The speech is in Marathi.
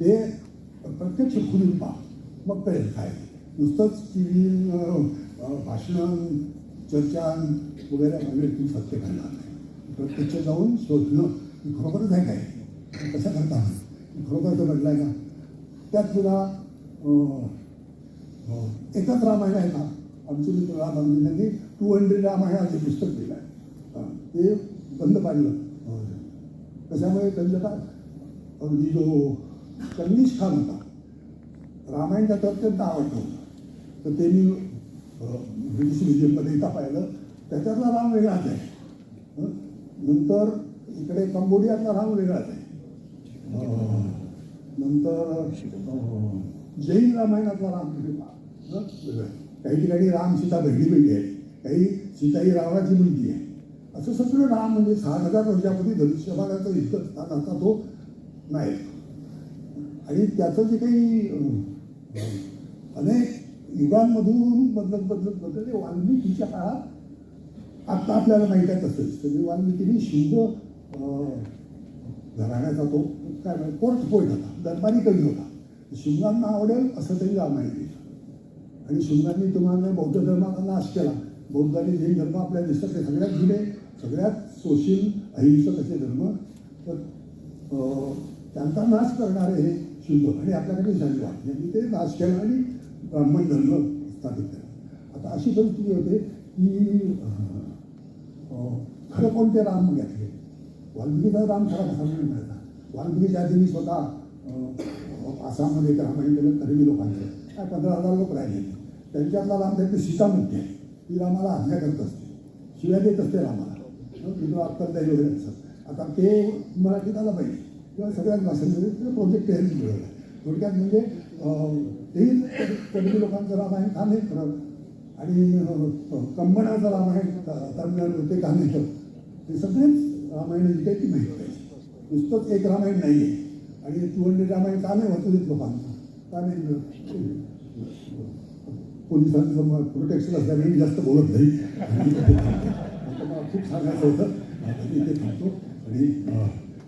ते प्रत्यक्ष खुलून पहा. मग कळेल काय? नुसतंच टी व्ही भाषण चर्चा वगैरे वगैरे तुम्ही सत्य करणार नाही. प्रत्यक्ष जाऊन शोधणं की खरोखरच आहे काय? कसं करता खरोखर घडलं आहे का? त्यात तुला एकच रामायण आहे का आमचे मित्र रामानंदांनी टू हंड्रेड रामायणाचे पुस्तक दिलं आहे. ते बंद पाडलं. कशामुळे बंद का अगदी जो कल्लीश खान होता रामायण त्याचा अत्यंत आवडतं. तर ते मी ब्रिटिश म्युझियममध्ये इथं पाहिलं. त्याच्यातला राम वेगळाच आहे. नंतर इकडे कंबोडियातला राम वेगळाच आहे. नंतर जैन रामायणातला राम वेगळा आहे. काही ठिकाणी राम सीता बहिणी बहिणी आहे. काही सीता ही रावणाची मुलगी आहे. असं सगळं राम म्हणजे सात हजार वर्षापूर्वी धनुष्यभागाचं इतकं स्थान आता तो नाही. आणि त्याचं जे काही अनेक युगांमधून बदलत बदलत बदलत वाल्मिकीच्या काळात आत्ता आपल्याला माहीत आहे तसंच. तरी वाल्मिकीने शुंभ घराण्याचा तो काय म्हणजे कोर्ट पोईट होता. दरबारी कवी होता. शुंगांना आवडेल असं तरी रामायण लिहिलं आणि शुंगांनी तुम्हाला बौद्ध धर्माचा नाश केला. बौद्धांनी जे धर्म आपल्या दिसतात ते सगळ्यात जुने सगळ्यात सोशील अहिंसक असे धर्म. तर त्यांचा नाश करणारे हे शुंग आणि आपल्याकडे शांती वाटते आणि ते नाश केला आणि ब्राह्मण धर्म स्थापित केला आता अशी परिस्थिती होते की खरं कोणते राम घेतले? वाल्मिकीचा राम खरा कसा म्हणून मिळाला? वाल्मिकीच्या आधी मी स्वतः आसाममध्ये एक रामायण केलं कर्मी लोकांचे. काय पंधरा हजार लोक राहिले. त्यांच्यातला राम त्यांची सीतामुखी आहे. ती रामाला आज्ञा करत असते. शिव्या देत असते रामाला. मित्र अक्कलदाई वगैरे असतात. आता ते मराठीत आलं पाहिजे. किंवा सगळ्याच भाषांमध्ये प्रोजेक्ट हे मिळवलं थोडक्यात म्हणजे तेही कर्मी लोकांचं रामायण का नाही खरं आणि अं, कंबणाचं रामायण तामिळनाडू ते का नाही खरं ते सगळेच रामायण जे काही ती माहिती पाहिजे नुसतंच एक रामायण नाही आहे आणि टू हंड्रेड रामायण का नाही वाचू देत लोकांना का नाही मिळत? पोलिसांचं प्रोटेक्शन असल्यामुळे मी जास्त बोलत नाही खूप सांगायचं होतं ते मी थांबतो आणि